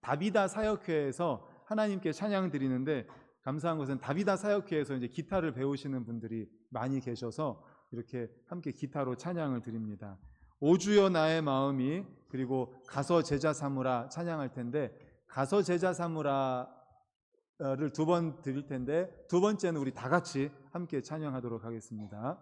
다비다 사역회에서 하나님께 찬양 드리는데 감사한 것은 다비다 사역회에서 이제 기타를 배우시는 분들이 많이 계셔서 이렇게 함께 기타로 찬양을 드립니다. 오주여 나의 마음이 그리고 가서 제자 삼으라 찬양할 텐데 가서 제자 삼으라를 두 번 드릴 텐데 두 번째는 우리 다 같이 함께 찬양하도록 하겠습니다.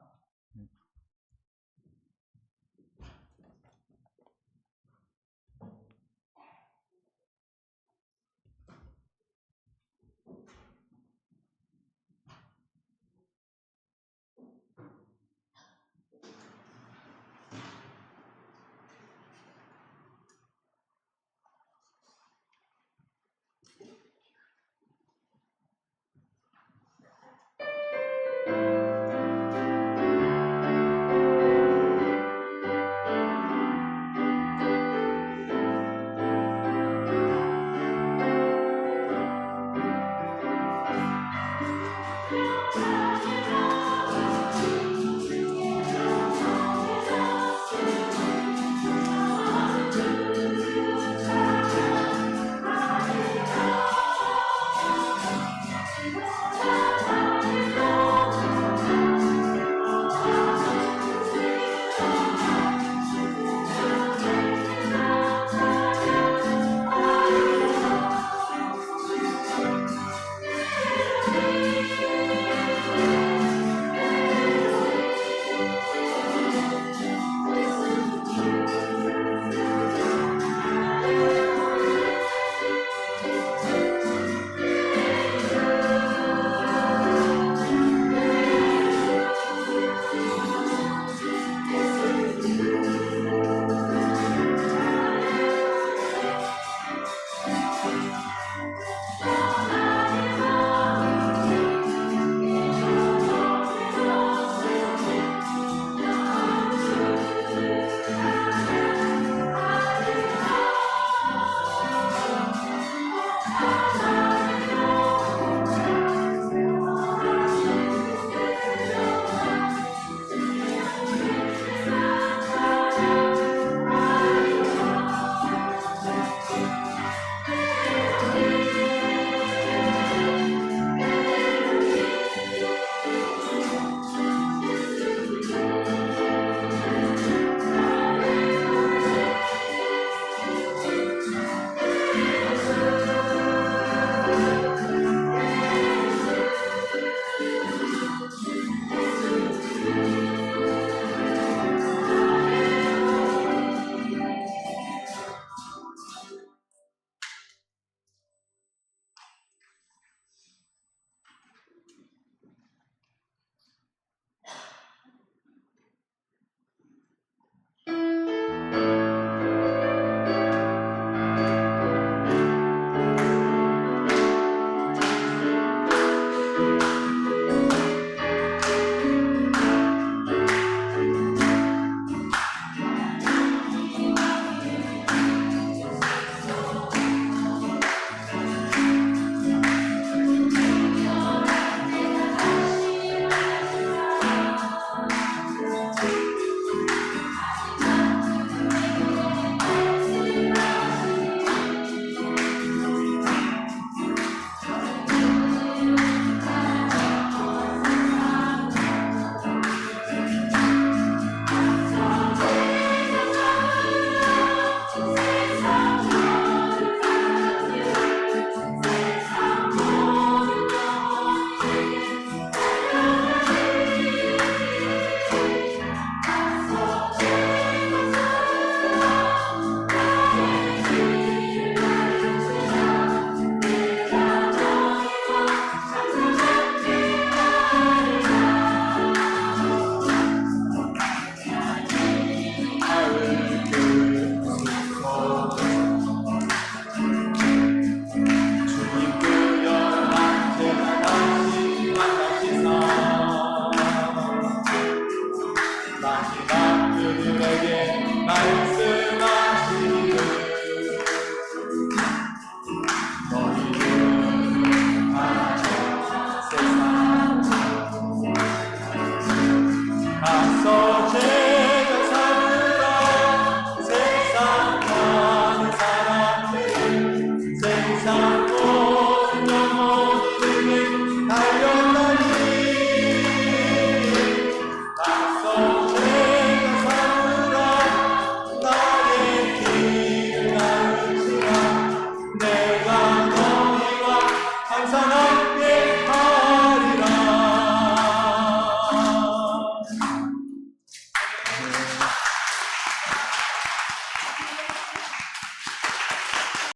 다시 만드는 내게 말씀